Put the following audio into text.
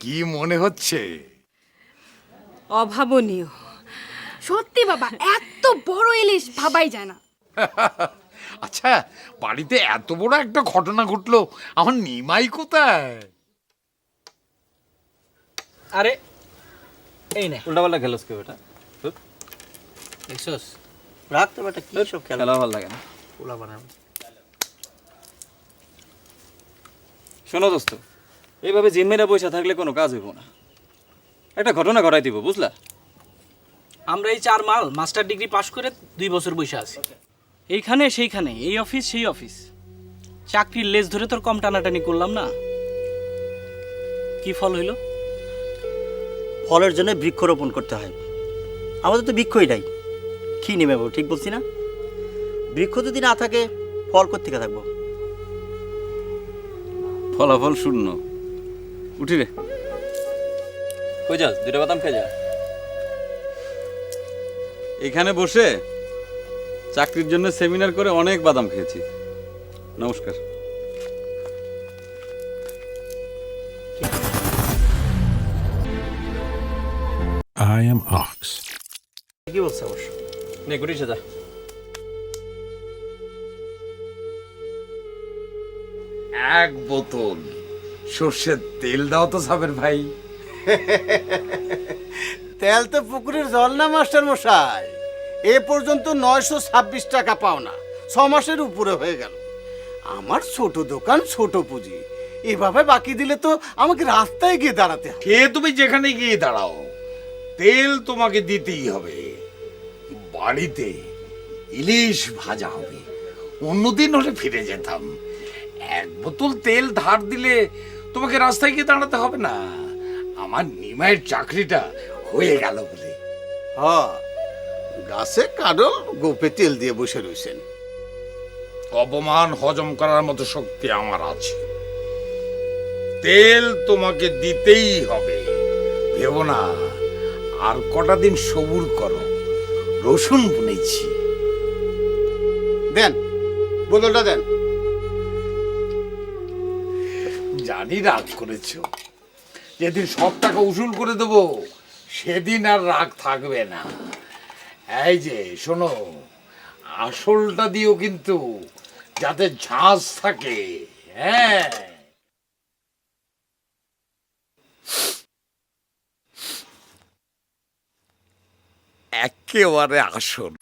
কি মনে হচ্ছে? অভাবনীয়। সত্যি বাবা এত বড় ইলিশ ভাবাই যায় না। আচ্ছা বাড়িতে এত বড় একটা ঘটনা ঘটলো আমার নিমাই কোথায়? আরে এই নে। উল্টাপাল্টা খেলোস কেউ এটা? দেখছস? রাখ তো বেটা কি সব খেলা? ভালো লাগে না। পোলা বানাবো। শোনো দোস্ত এইভাবে জিম মেরে বসে থাকলে কোনো কাজ হইব না। একটা ঘটনা ঘটাই দিব বুঝলা? আমরা এই চার মাল মাস্টার ডিগ্রি পাশ করে দুই বছর বসে আছি। এইখানে সেইখানে এই অফিস সেই অফিস। চাকরির লেজ ধরে তোর কম টানাটানি করলাম না? কি ফল হইল? ফলের জন্য বৃক্ষরোপণ করতে হয়। আমাদের তো বৃক্ষই নাই। কি নেবে বাবু ঠিক বলছি না? বৃক্ষ যদি না থাকে ফল কোথেকে থাকব? ফলাফল শূন্য। উঠি রে। কই যাস? দুইটা বাদাম খেয়ে যা। এখানে বসে চাকরির জন্য সেমিনার করে অনেক বাদাম খেয়েছি। নমস্কার। I am Ox. কি বলছে অবশ্য? নে গুটি যা। এক বোতল। সর্ষের তেল দাও তো সাবের ভাই। তেল তো পুকুরের জল না মাস্টার মশাই? এ পর্যন্ত নয়শো ছাব্বিশ টাকা পাও না। ছ মাসের উপরে হয়ে গেল। আমার ছোট দোকান ছোট পুঁজি। এভাবে বাকি দিলে তো আমাকে রাস্তায় গিয়ে দাঁড়াতে হবে সে তুমি যেখানে গিয়ে দাঁড়াও তেল তোমাকে দিতেই হবে। বাড়িতে ইলিশ ভাজা হবে। অন্যদিন হলে ফিরে যেতাম। এক বোতল তেল ধার দিলে তোমাকে রাস্তায় গিয়ে দাঁড়াতে হবে না। আমার নিমাইয়ের চাকরিটা হয়ে গেল বলে। হ গাছে কাডল গোপে তেল দিয়ে বসে রয়েছেন অপমান হজম করার মতো শক্তি আমার আছে। তেল তোমাকে দিতেই হবে। ভেবো না আর কটা দিন সবুর করো। রসুন বুনেছি। দেন বোতলটা দেন। জানি রাগ করেছ। যেদিন সব টাকা উসুল করে দেব, সেদিন আর রাগ থাকবে না। এই যে, শোনো, আসলটা দিও কিন্তু যাতে ঝাঁজ থাকে হ্যাঁ? একেবারে আসল।